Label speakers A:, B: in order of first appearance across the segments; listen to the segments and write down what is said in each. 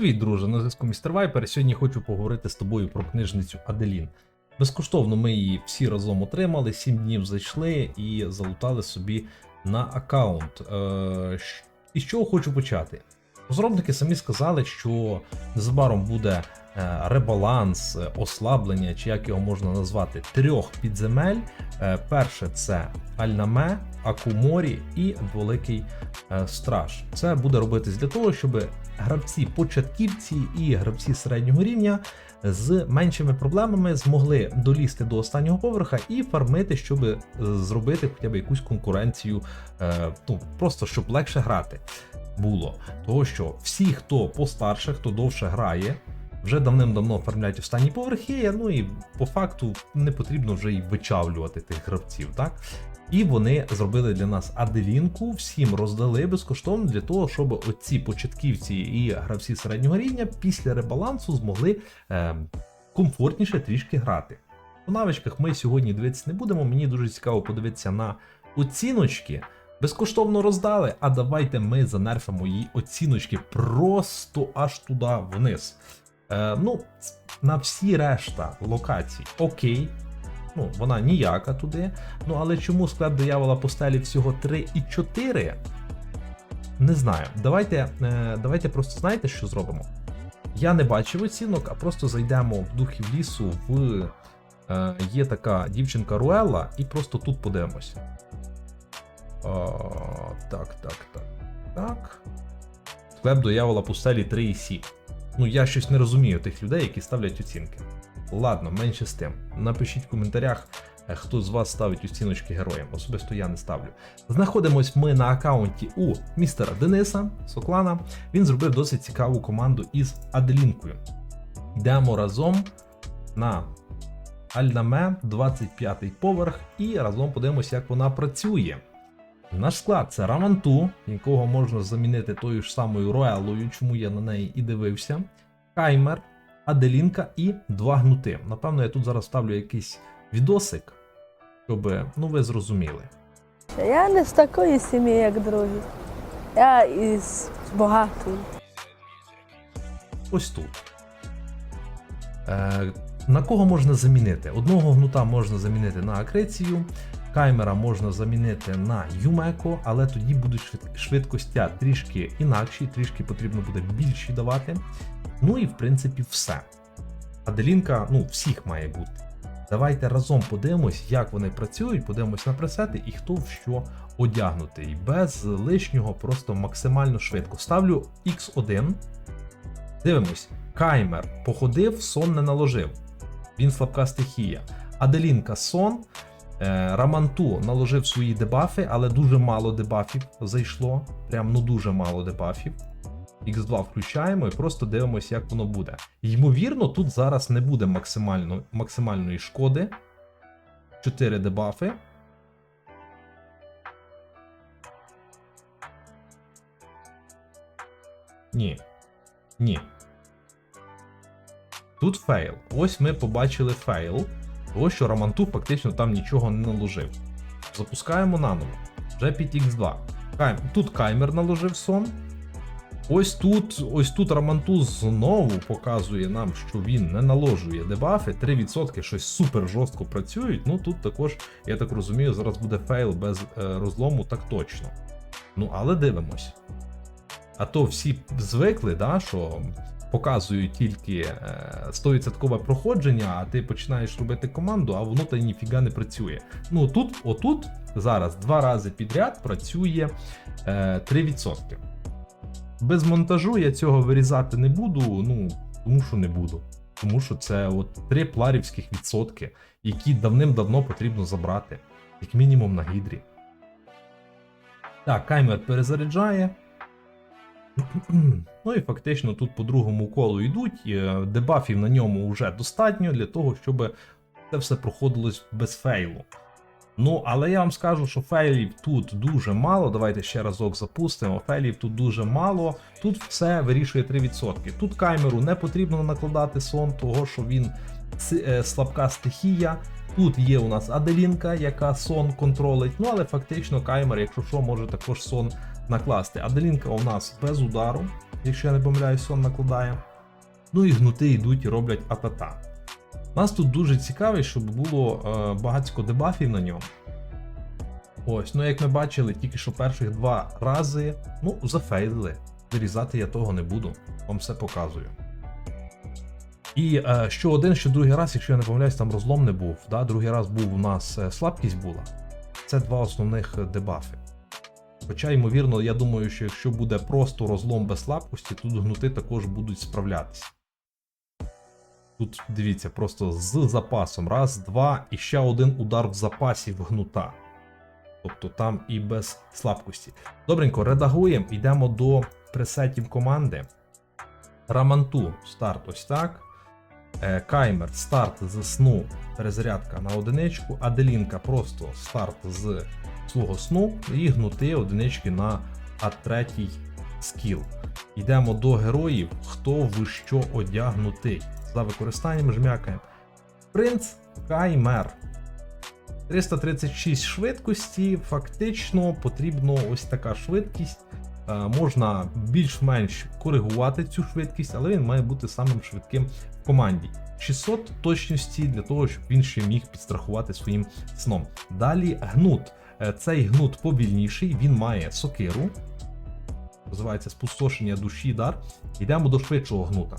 A: Привіт, друже, на зв'язку містер Вайпер. Сьогодні хочу поговорити з тобою про книжницю Аделін. Безкоштовно ми її всі разом отримали, 7 днів зайшли і залутали собі на аккаунт. Е, і з чого хочу почати? Розробники самі сказали, що незабаром буде ребаланс, е, ослаблення, чи як його можна назвати, трьох підземель. Е, перше це Альнаме, Акуморі і Великий е, Страж. Це буде робитись для того, щоб гравці початківці і гравці середнього рівня з меншими проблемами змогли долізти до останнього поверха і фармити, щоб е, зробити хоча б якусь конкуренцію, е, ну просто щоб легше грати було. Того що всі, хто постарше, хто довше грає. Вже давним-давно оформляють останні поверхи, ну і по факту не потрібно вже й вичавлювати тих гравців, так? І вони зробили для нас аделінку, всім роздали безкоштовно для того, щоб оці початківці і гравці середнього рівня після ребалансу змогли е, комфортніше трішки грати. У навичках ми сьогодні дивитися не будемо. Мені дуже цікаво подивитися на оціночки. Безкоштовно роздали, а давайте ми занерфимо її оціночки просто аж туди вниз. Е, ну, на всі решта локацій окей. Ну, вона ніяка туди. Ну, але чому склад диявола по стелі всього 3 і 4? Не знаю. Давайте, е, давайте просто знаєте, що зробимо. Я не бачив оцінок, а просто зайдемо в духів лісу в. Е, є така дівчинка Руелла, і просто тут подивимося. Так, так, так. Так. Склеп диявола пустелі 3,7. Ну, я щось не розумію тих людей, які ставлять оцінки. Ладно, менше з тим. Напишіть в коментарях, е, хто з вас ставить оціночки героям. Особисто я не ставлю. Знаходимось ми на аккаунті у містера Дениса Соклана. Він зробив досить цікаву команду із Аделінкою. Йдемо разом на Альнаме, 25 поверх, і разом подивимося, як вона працює. Наш склад це Раманту, якого можна замінити тою ж самою Роелою, чому я на неї і дивився. Каймер, Аделінка і два гнути. Напевно, я тут зараз ставлю якийсь відосик, щоб ну ви зрозуміли.
B: Я не з такої сім'ї, як другі. Я із багатої.
A: Ось тут. Е, на кого можна замінити? Одного гнута можна замінити на акрецію, каймера можна замінити на Юмеко, але тоді будуть швидкостя трішки інакші, трішки потрібно буде більші давати. Ну і в принципі все. Аделінка, ну, всіх має бути. Давайте разом подивимось, як вони працюють, подивимось на пресети і хто в що одягнутий. Без лишнього, просто максимально швидко. Ставлю X1. Дивимось. Каймер походив, сон не наложив. Він слабка стихія. Аделінка сон. Е, Раманту наложив свої дебафи, але дуже мало дебафів зайшло. Прям ну дуже мало дебафів. X2 включаємо і просто дивимося, як воно буде. Ймовірно, тут зараз не буде максимально, максимальної шкоди. 4 дебафи. Ні. Ні. Тут фейл. Ось ми побачили фейл. Того, що Романту фактично там нічого не наложив. Запускаємо наново. Вже під X2. Кайм... Тут каймер наложив сон. Ось тут, ось тут Романту знову показує нам, що він не наложує дебафи. 3% щось супер жорстко працюють. Ну тут також, я так розумію, зараз буде фейл без е, розлому, так точно. Ну, але дивимось. А то всі звикли, да, що показують тільки е, 100% проходження, а ти починаєш робити команду, а воно та ніфіга не працює. Ну тут, отут зараз два рази підряд працює е, 3%. Без монтажу я цього вирізати не буду, ну тому що не буду. Тому що це от три пларівських відсотки, які давним-давно потрібно забрати, як мінімум на гідрі. Так, каймер перезаряджає. Ну і фактично тут по другому колу йдуть. е, Дебафів на ньому вже достатньо для того, щоб це все проходилось без фейлу. Ну, але я вам скажу, що фейлів тут дуже мало. Давайте ще разок запустимо. Фейлів тут дуже мало. Тут все вирішує 3%. Тут каймеру не потрібно накладати сон, того що він е, слабка стихія. Тут є у нас Аделінка, яка сон контролить. Ну але фактично каймер, якщо що, може також сон накласти. Аделінка у нас без удару. якщо я не помиляюсь, сон накладає. Ну і гнути йдуть і роблять атата. Нас тут дуже цікавий, щоб було е, багатько дебафів на ньому. Ось, ну як ми бачили, тільки що перших два рази, ну, зафейлили. Вирізати я того не буду, вам все показую. І е, що один, що другий раз, якщо я не помиляюсь, там розлом не був. Да? Другий раз був у нас е, слабкість була. Це два основних дебафи. Хоча, ймовірно, я думаю, що якщо буде просто розлом без слабкості, тут гнути також будуть справлятися. Тут дивіться, просто з запасом. Раз, два, і ще один удар в запасі в гнута. Тобто там і без слабкості. Добренько, редагуємо, йдемо до пресетів команди. Раманту старт ось так. Е, Каймер старт з сну, перезарядка на одиничку, Аделінка просто старт з свого сну і гнути одинички на А3 скіл. Йдемо до героїв, хто в що одягнутий. За використанням жмякаємо. Принц Каймер. 336 швидкості, фактично потрібно ось така швидкість. Е, Можна більш-менш коригувати цю швидкість, але він має бути самим швидким в команді. 600 точності для того, щоб він ще міг підстрахувати своїм сном. Далі гнут. Е, Цей гнут повільніший, він має сокиру. Називається спустошення душі дар. Йдемо до швидшого гнута.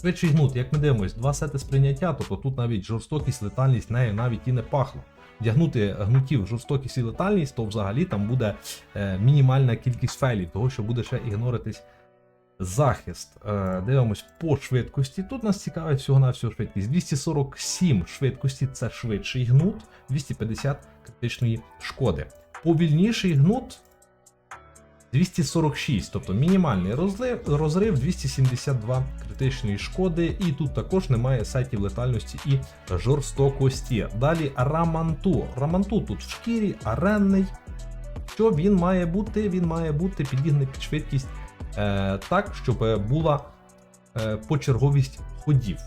A: Швидший гнут, як ми дивимося, два сети сприйняття, тобто тут навіть жорстокість, летальність нею навіть і не пахло. Вдягнути гнутів жорстокість і летальність, то взагалі там буде е, мінімальна кількість фейлів, того що буде ще ігноритись захист. Е, дивимось по швидкості. Тут нас цікавить всього на всього швидкість. 247 швидкості це швидший гнут, 250 критичної шкоди. Повільніший гнут 246, тобто мінімальний розлив, розрив 272 критичної шкоди, і тут також немає сайтів летальності і жорстокості. Далі Раманту. Раманту тут в шкірі, аренний. Що він має бути? Він має бути підігнаний під швидкість так, щоб була е, почерговість ходів.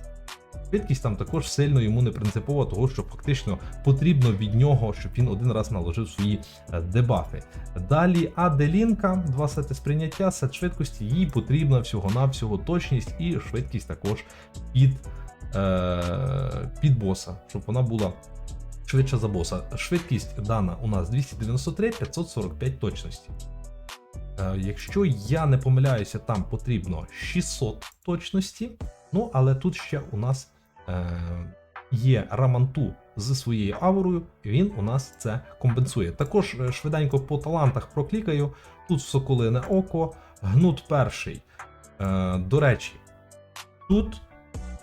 A: Швидкість там також сильно йому не принципова, того що фактично потрібно від нього, щоб він один раз наложив свої е, дебафи. Далі Аделінка, два сети сприйняття, сет швидкості, їй потрібна всього-навсього точність і швидкість також під, е, під боса, щоб вона була швидша за боса. Швидкість дана у нас 293, 545 точності. Е, Якщо я не помиляюся, там потрібно 600 точності. Ну, але тут ще у нас е, є Раманту зі своєю аурою, він у нас це компенсує. Також е, швиденько по талантах проклікаю. Тут соколине око, гнут перший. До речі, тут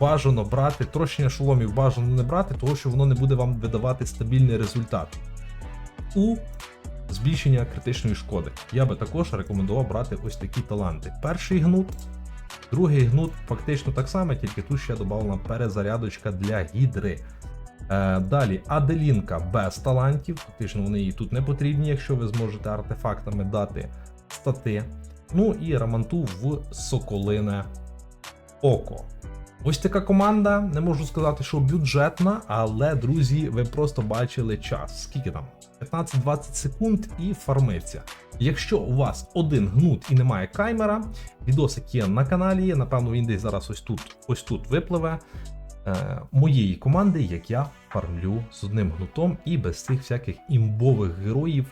A: бажано брати, трощення шоломів бажано не брати, тому що воно не буде вам видавати стабільний результат. У збільшення критичної шкоди. Я би також рекомендував брати ось такі таланти. Перший гнут, другий гнут фактично так само, тільки тут ще додана перезарядочка для гідри. Е, далі Аделінка без талантів, фактично вони їй тут не потрібні, якщо ви зможете артефактами дати стати. Ну і Раманту в Соколине Око. Ось така команда, не можу сказати, що бюджетна, але, друзі, ви просто бачили час. Скільки там? 15-20 секунд і фармиться. Якщо у вас один гнут і немає каймера, відосик є на каналі, напевно, він десь зараз ось тут, ось тут випливе. Е, моєї команди, як я фармлю з одним гнутом і без цих всяких імбових героїв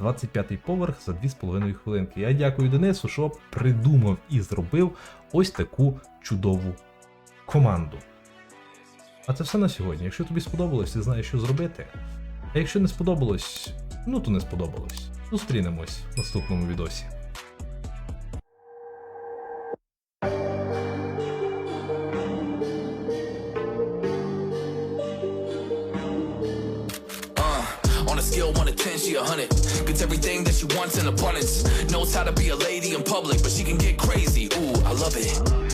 A: 25-й поверх за 2,5 хвилинки. Я дякую Денису, що придумав і зробив ось таку чудову команду. А це все на сьогодні. Якщо тобі сподобалось, ти знаєш, що зробити. А якщо не сподобалось, ну то не сподобалось. Зустрінемось в наступному відосі.
C: Uh, on a scale 1 to 10, she a 100. Gets everything that she wants in abundance. Knows how to be a lady in public, but she can get crazy. Ooh, I love it.